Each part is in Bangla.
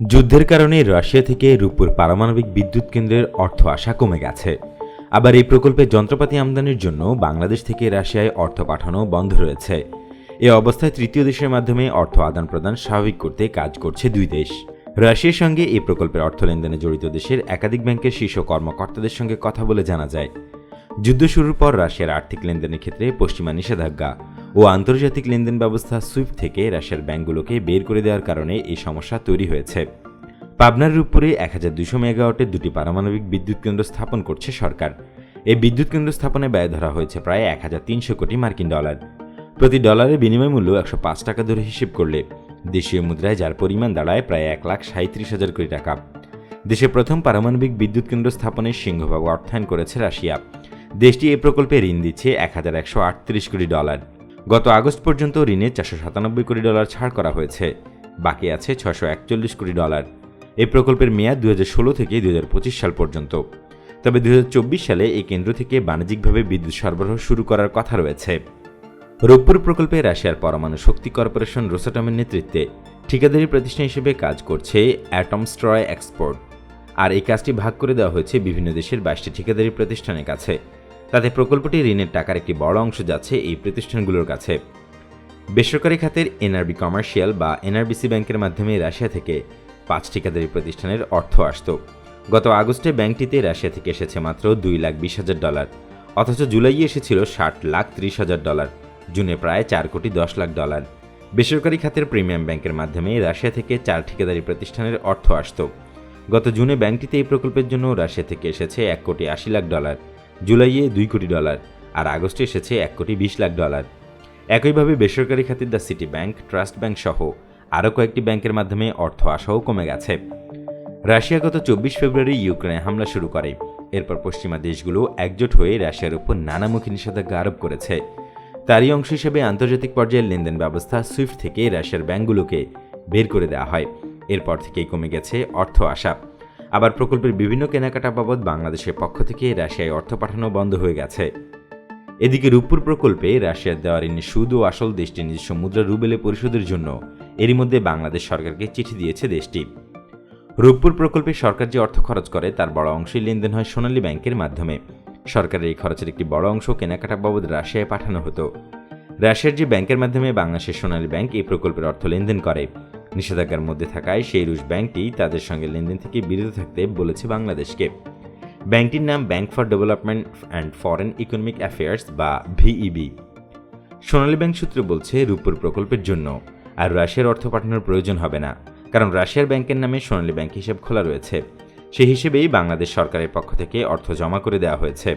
যুদ্ধের কারণে রাশিয়া থেকে রূপপুর পারমাণবিক বিদ্যুৎ কেন্দ্রের অর্থ আশা কমে গেছে। আবার এই প্রকল্পে যন্ত্রপাতি আমদানির জন্য বাংলাদেশ থেকে রাশিয়ায় অর্থ পাঠানো বন্ধ রয়েছে। এ অবস্থায় তৃতীয় দেশের মাধ্যমে অর্থ আদান প্রদান স্বাভাবিক করতে কাজ করছে দুই দেশ। রাশিয়ার সঙ্গে এই প্রকল্পের অর্থ লেনদেনে জড়িত দেশের একাধিক ব্যাংকের শীর্ষ কর্মকর্তাদের সঙ্গে কথা বলে জানা যায়। যুদ্ধ শুরুর পর রাশিয়ার আর্থিক লেনদেনের ক্ষেত্রে পশ্চিমা নিষেধাজ্ঞা। ও আন্তর্জাতিক লেনদেন ব্যবস্থা সুইফট থেকে রাশিয়ার ব্যাংকগুলোকে বের করে দেওয়ার কারণে এই সমস্যা তৈরি হয়েছে। পাবনার রূপপুরে এক হাজার দুশো মেগাওয়াটের দুটি পারমাণবিক বিদ্যুৎ কেন্দ্র স্থাপন করছে সরকার। এই বিদ্যুৎ কেন্দ্র স্থাপনে ব্যয় ধরা হয়েছে প্রায় এক হাজার তিনশো কোটি মার্কিন ডলার। প্রতি ডলারের বিনিময় মূল্য একশো পাঁচ টাকা ধরে হিসেব করলে দেশীয় মুদ্রায় যার পরিমাণ দাঁড়ায় প্রায় এক লাখ সাঁত্রিশ হাজার কোটি টাকা। দেশে প্রথম পারমাণবিক বিদ্যুৎ কেন্দ্র স্থাপনের সিংহভাগ অর্থায়ন করেছে রাশিয়া। দেশটি এই প্রকল্পে ঋণ দিচ্ছে এক হাজার একশো আটত্রিশ কোটি ডলার। গত আগস্ট পর্যন্ত ঋণে চারশো সাতানব্বই কোটি ডলার ছাড় করা হয়েছে। বাকি আছে ছশো একচল্লিশ কোটি ডলার। এই প্রকল্পের মেয়াদ দু ষোলো থেকে দুই হাজার পঁচিশ সাল পর্যন্ত। তবে দুই হাজার চব্বিশ সালে এই কেন্দ্র থেকে বাণিজ্যিকভাবে বিদ্যুৎ সরবরাহ শুরু করার কথা রয়েছে। রূপপুর প্রকল্পে রাশিয়ার পরমাণু শক্তি কর্পোরেশন রোসাটমের নেতৃত্বে ঠিকাদারি প্রতিষ্ঠান হিসেবে কাজ করছে অ্যাটম স্ট্রয় এক্সপোর্ট। আর এই কাজটি ভাগ করে দেওয়া হয়েছে বিভিন্ন দেশের বাইশটি ঠিকাদারি প্রতিষ্ঠানের কাছে। তাতে প্রকল্পটি ঋণের টাকার একটি বড় অংশ যাচ্ছে এই প্রতিষ্ঠানগুলোর কাছে। বেসরকারি খাতের এনআরবি কমার্শিয়াল বা এনআরবিসি ব্যাংকের মাধ্যমে রাশিয়া থেকে পাঁচ ঠিকাদারি প্রতিষ্ঠানের অর্থ আসত। গত আগস্টে ব্যাংকটিতে রাশিয়া থেকে এসেছে মাত্র দুই লাখ বিশ হাজার ডলার, অথচ জুলাইয়ে এসেছিল ষাট লাখ ত্রিশ হাজার ডলার, জুনে প্রায় চার কোটি দশ লাখ ডলার। বেসরকারি খাতের প্রিমিয়াম ব্যাংকের মাধ্যমে রাশিয়া থেকে চার ঠিকাদারি প্রতিষ্ঠানের অর্থ আসত। গত জুনে ব্যাংকটিতে এই প্রকল্পের জন্য রাশিয়া থেকে এসেছে এক কোটি আশি লাখ ডলার। জুলাইয়ে দুই কোটি ডলার আর আগস্টে এসেছে এক কোটি বিশ লাখ ডলার। একইভাবে বেসরকারি খাতের the city bank, trust bank সহ আরও কয়েকটি ব্যাংকের মাধ্যমে অর্থ আসাও কমে গেছে। রাশিয়া গত চব্বিশ ফেব্রুয়ারি ইউক্রেনে হামলা শুরু করে। এরপর পশ্চিমা দেশগুলো একজোট হয়ে রাশিয়ার উপর নানামুখী নিষেধাজ্ঞা আরোপ করেছে। তারই অংশ হিসেবে আন্তর্জাতিক পর্যায়ের লেনদেন ব্যবস্থা সুইফট থেকে রাশিয়ার ব্যাংকগুলোকে বের করে দেওয়া হয়। এরপর থেকেই কমে গেছে অর্থ আসা আবার প্রকল্পের বিভিন্ন কেনাকাটা বাবদ বাংলাদেশের পক্ষ থেকে রাশিয়ায় অর্থ পাঠানো বন্ধ হয়ে গেছে। এদিকে রূপপুর প্রকল্পে রাশিয়ার দেওয়া ঋণের সুদ ও আসল দেশটির নিজস্ব মুদ্রা রুবেলে পরিশোধের জন্য এরই মধ্যে বাংলাদেশ সরকারকে চিঠি দিয়েছে দেশটি। রূপপুর প্রকল্পে সরকার যে অর্থ খরচ করে, তার বড় অংশই লেনদেন হয় সোনালী ব্যাংকের মাধ্যমে। সরকারের এই খরচের একটি বড় অংশ কেনাকাটা বাবদ রাশিয়ায় পাঠানো হতো। রাশিয়ার যে ব্যাংকের মাধ্যমে বাংলাদেশের সোনালী ব্যাংক এই প্রকল্পের অর্থ লেনদেন করে। নিষেধাজ্ঞার মধ্যে থাকায় সেই রুশ ব্যাংকটি তাদের সঙ্গে লেনদেন থেকে বিরত থাকতে বলেছে বাংলাদেশকে। ব্যাংকটির নাম bank for development and foreign economic affairs বা ভিইবি সোনালী ব্যাংক সূত্র বলছে রূপপুর প্রকল্পের জন্য আর রাশিয়ার অর্থ পাঠানোর প্রয়োজন হবে না, কারণ রাশিয়ার ব্যাংকের নামে সোনালী ব্যাংক হিসেব খোলা রয়েছে। সেই হিসেবেই বাংলাদেশ সরকারের পক্ষ থেকে অর্থ জমা করে দেওয়া হয়েছে।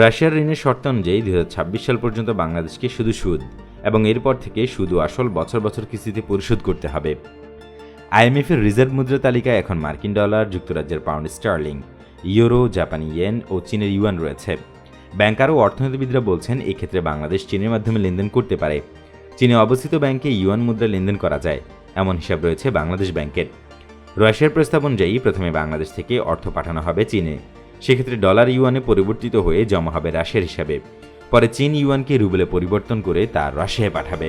রাশিয়ার ঋণের শর্ত অনুযায়ী দুই হাজার ছাব্বিশ সাল পর্যন্ত বাংলাদেশকে শুধু সুদ এবং এরপর থেকে শুধু আসল বছর বছর কিস্তিতে পরিশোধ করতে হবে। আইএমএফের রিজার্ভ মুদ্রা তালিকায় এখন মার্কিন ডলার, যুক্তরাজ্যের পাউন্ড স্টার্লিং, ইউরো, জাপানি ইয়েন ও চীনের ইউয়ান রয়েছে। ব্যাংকার ও অর্থনীতিবিদরা বলছেন, এক্ষেত্রে বাংলাদেশ চীনের মাধ্যমে লেনদেন করতে পারে। চীনে অবস্থিত ব্যাংকে ইউয়ান মুদ্রা লেনদেন করা যায়, এমন হিসাব রয়েছে বাংলাদেশ ব্যাংকের। রাশিয়ার প্রস্তাব অনুযায়ী প্রথমে বাংলাদেশ থেকে অর্থ পাঠানো হবে চীনে। সেক্ষেত্রে ডলার ইউয়ানে পরিবর্তিত হয়ে জমা হবে রাশিয়ার হিসাবে। পরে চীন ইউয়ানকে রুবেলে পরিবর্তন করে তা রাশিয়ায় পাঠাবে।